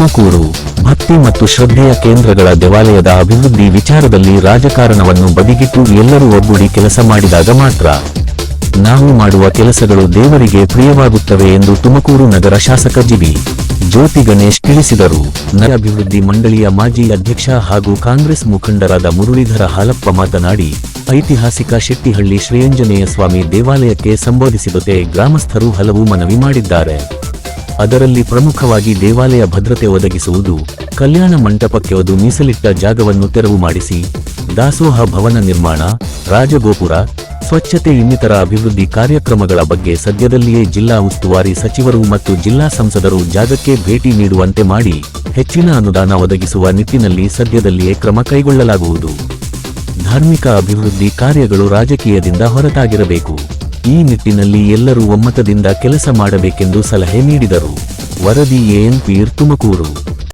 ತುಮಕೂರು, ಭಕ್ತಿ ಮತ್ತು ಶ್ರದ್ಧೆಯ ಕೇಂದ್ರಗಳ ದೇವಾಲಯದ ಅಭಿವೃದ್ಧಿ ವಿಚಾರದಲ್ಲಿ ರಾಜಕಾರಣವನ್ನು ಬದಿಗಿಟ್ಟು ಎಲ್ಲರೂ ಒಗ್ಗೂಡಿ ಕೆಲಸ ಮಾಡಿದಾಗ ಮಾತ್ರ ನಾವು ಮಾಡುವ ಕೆಲಸಗಳು ದೇವರಿಗೆ ಪ್ರಿಯವಾಗುತ್ತವೆ ಎಂದು ತುಮಕೂರು ನಗರ ಶಾಸಕ ಜಿಬಿ ಜ್ಯೋತಿ ಗಣೇಶ್ ತಿಳಿಸಿದರು. ನಗರ ಅಭಿವೃದ್ಧಿ ಮಂಡಳಿಯ ಮಾಜಿ ಅಧ್ಯಕ್ಷ ಹಾಗೂ ಕಾಂಗ್ರೆಸ್ ಮುಖಂಡರಾದ ಮುರಳೀಧರ ಹಾಲಪ್ಪ ಮಾತನಾಡಿ, ಐತಿಹಾಸಿಕ ಶೆಟ್ಟಿಹಳ್ಳಿ ಶ್ರೀಯಂಜನೇಯ ಸ್ವಾಮಿ ದೇವಾಲಯಕ್ಕೆ ಸಂಬೋಧಿಸಿದಂತೆ ಗ್ರಾಮಸ್ಥರು ಹಲವು ಮನವಿ ಮಾಡಿದ್ದಾರೆ. ಅದರಲ್ಲಿ ಪ್ರಮುಖವಾಗಿ ದೇವಾಲಯ ಭದ್ರತೆ ಒದಗಿಸುವುದು, ಕಲ್ಯಾಣ ಮಂಟಪಕ್ಕೆ ಒಂದು ಮೀಸಲಿಟ್ಟ ಜಾಗವನ್ನು ತೆರವು ಮಾಡಿಸಿ, ದಾಸೋಹ ಭವನ ನಿರ್ಮಾಣ, ರಾಜಗೋಪುರ, ಸ್ವಚ್ಛತೆ ಇನ್ನಿತರ ಅಭಿವೃದ್ಧಿ ಕಾರ್ಯಕ್ರಮಗಳ ಬಗ್ಗೆ ಸದ್ಯದಲ್ಲಿಯೇ ಜಿಲ್ಲಾ ಉಸ್ತುವಾರಿ ಸಚಿವರು ಮತ್ತು ಜಿಲ್ಲಾ ಸಂಸದರು ಜಾಗಕ್ಕೆ ಭೇಟಿ ನೀಡುವಂತೆ ಮಾಡಿ, ಹೆಚ್ಚಿನ ಅನುದಾನ ಒದಗಿಸುವ ನಿಟ್ಟಿನಲ್ಲಿ ಸದ್ಯದಲ್ಲಿಯೇ ಕ್ರಮ ಕೈಗೊಳ್ಳಲಾಗುವುದು. ಧಾರ್ಮಿಕ ಅಭಿವೃದ್ಧಿ ಕಾರ್ಯಗಳು ರಾಜಕೀಯದಿಂದ ಹೊರತಾಗಿರಬೇಕು. ಈ ನಿಟ್ಟಿನಲ್ಲಿ ಎಲ್ಲರೂ ಒಮ್ಮತದಿಂದ ಕೆಲಸ ಮಾಡಬೇಕೆಂದು ಸಲಹೆ ನೀಡಿದರು. ವರದಿ ಪೀರ್ ತುಮಕೂರು.